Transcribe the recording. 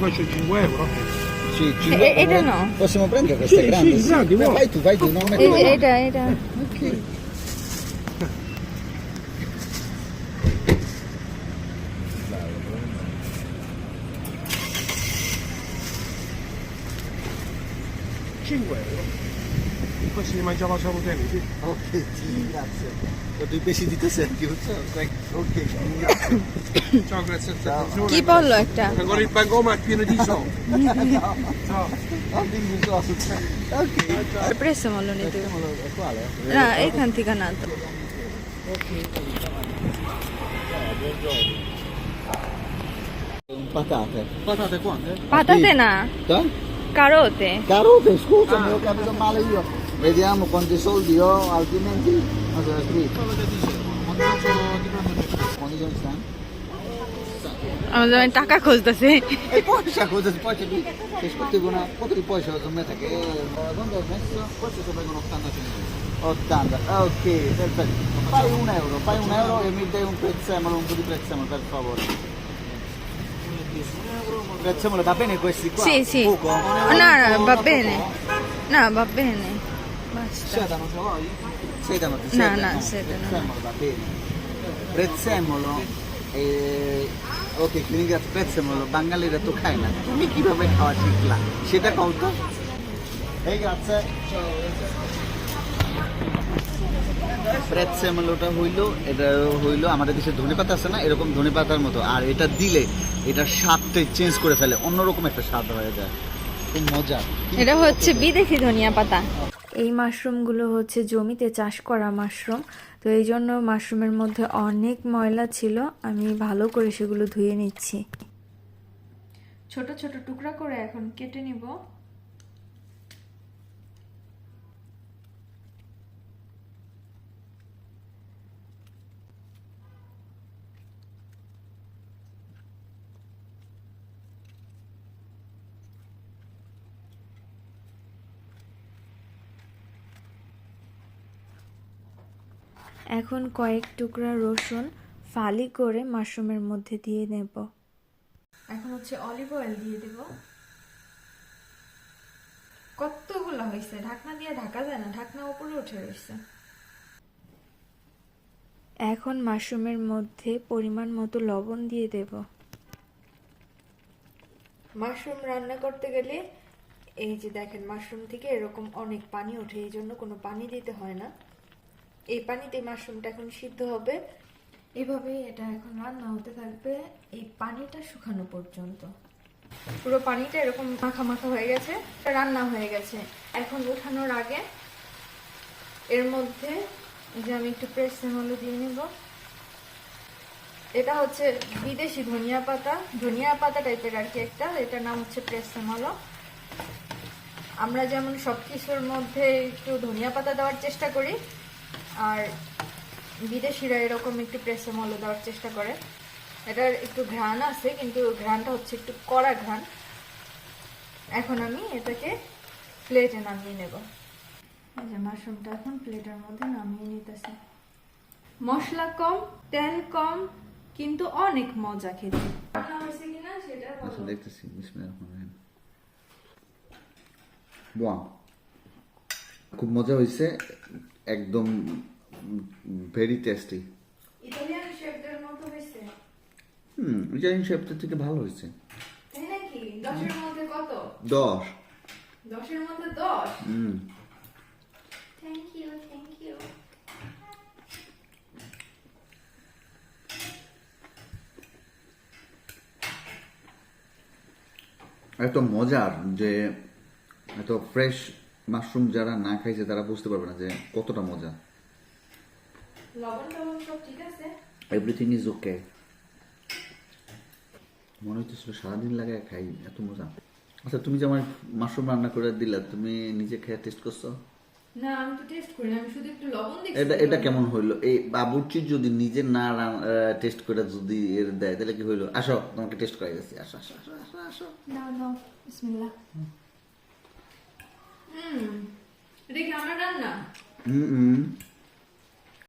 faccio 5 euro? Sì, 5 euro. Era no. Possiamo prendere queste sì, grandi? Sì, grandi, sì. Eh, vai tu, vai tu, non metto. Era, era. Ok. Cinque euro in questo li mangiava solo te ok ti ringrazio ho dei pesi di te senti ok grazie. ciao grazie a te chi eh. pollo è te? con il pangoma pieno di so no ciao non dimmi cosa ok Ciao. hai preso mollone tu? quale? no è canticanato ok Patate. Patate quante? Patate sì. na. Eh? Carote. Carote, scusami, ah. ho capito male io. Vediamo quanti soldi ho, altrimenti non se ne scritto. Quanti giorni stanno? আমাদের আমি টাকা খুঁজতেছে E poi c'è cosa, poi c'è qui, che scuotevo una foto di poi c'è la sommetta che quando ho messo, questi se vengono 80 centesimi. 80, ah, ok, perfetto. Fai un euro, fai un euro e mi dai un prezzemolo, un po' di prezzemolo per favore. Prezzemolo, va bene questi qua? Sì, sì. Poco? No, no, va bene. No, va bene. Sedano ce vuoi? Sedano ti sedano? no, sedano. Prezzemolo bene. Prezzemolo e... ওকে আছে প্রেৎসেমলো বাঙালিরা তো খায় না তুমি কীভাবে খাওয়া শিখলা সেটা কও তো এই আছে প্রেৎসেমলোটা হইল এটা হইল আমাদের দেশে ধনে পাতা আছে না এরকম ধনে পাতার মতো আর এটা দিলে এটা স্বাদটাই চেঞ্জ করে ফেলে অন্যরকম একটা স্বাদ হয়ে যায় খুব মজা এটা হচ্ছে বিদেশি ধনিয়া পাতা এই মাশরুমগুলো হচ্ছে জমিতে চাষ করা মাশরুম। তো এই জন্য মাশরুমের মধ্যে অনেক ময়লা ছিল। আমি ভালো করে সেগুলো ধুয়ে নিচ্ছি। ছোট ছোট টুকরা করে এখন কেটে নিব। এখন কয়েক টুকরা রসুন ফালি করে মাশরুমের মধ্যে দিয়ে নেব এখন হচ্ছে অলিভ অয়েল দিয়ে দেব। কতগুলো হয়েছে ঢাকনা দিয়ে ঢাকা যায় না? ঢাকনা উপরে উঠে রয়েছে এখন মাশরুমের মধ্যে পরিমাণ মতো লবণ দিয়ে দেব। মাশরুম রান্না করতে গেলে এই যে দেখেন মাশরুম থেকে এরকম অনেক পানি ওঠে এই জন্য কোনো পানি দিতে হয় না। এই পানিতে মাশরুমটা এখন সিদ্ধ হবে। এভাবেই এটা এখন রান্না হতে থাকবে এই পানিটা শুকানো পর্যন্ত। পুরো পানিটা এরকম মাখা মাখা হয়ে গেছে রান্না হয়ে গেছে। এখন উঠানোর আগে এর মধ্যে যে আমি একটু প্রেস হলো দিয়ে নেব। এটা হচ্ছে বিদেশি ধনিয়া পাতা। ধনিয়া পাতা টাইপের আর কি একটা, এটার নাম হচ্ছে প্রেসেমলো আমরা যেমন সব কিছুর মধ্যে একটু ধনিয়া পাতা দেওয়ার চেষ্টা করি আর বিদেশিরা এরকম একটু প্রেসেমলো দেওয়ার চেষ্টা করে। এটার একটু ঘ্রাণ আছে, কিন্তু ঘ্রাণটা হচ্ছে একটু কড়া ঘ্রাণ। এখন আমি এটাকে প্লেটে নামিয়ে নেব। যে মাশরুমটা এখন প্লেটের মধ্যে নামিয়ে নিতেছি। মশলা কম, তেল কম, কিন্তু অনেক মজা খেতে। আচ্ছা দেখতেছি ওয়াও খুব মজা হয়েছে একদম ভেরি টেস্টি ইতালিয়ান শেফদের মতো হয়েছে। হুম ইটালিয়ান শেফটার থেকে ভালো হয়েছে। তাই নাকি? দশের মধ্যে কত? দশ। দশের মধ্যে দশ? হুম। থ্যাংক ইউ থ্যাংক ইউ এত মজার যে এত ফ্রেশ মাশরুম যারা না খাইছে তারা বুঝতে পারবে না যে কতটা মজা। এভরিথিং ইজ ওকে মনে হইতেছিল সারাদিন লাগে খাই এত মজা। আচ্ছা তুমি যে আমার মাশরুম রান্না করে দিলা তুমি নিজে খেয়ে টেস্ট করছ? না আমি তো টেস্ট করি আমি শুধু একটু লবণ দেখছি। এটা এটা কেমন হইল? এই বাবুর্চি যদি নিজে না টেস্ট করে যদি এর দেয় তাহলে কি হইল? আসো তোমাকে টেস্ট করে গেছি আসো আসো আসো আসো আসো। দাও বিসমিল্লাহ। হুম। এটা কি আমার রান্না? হুম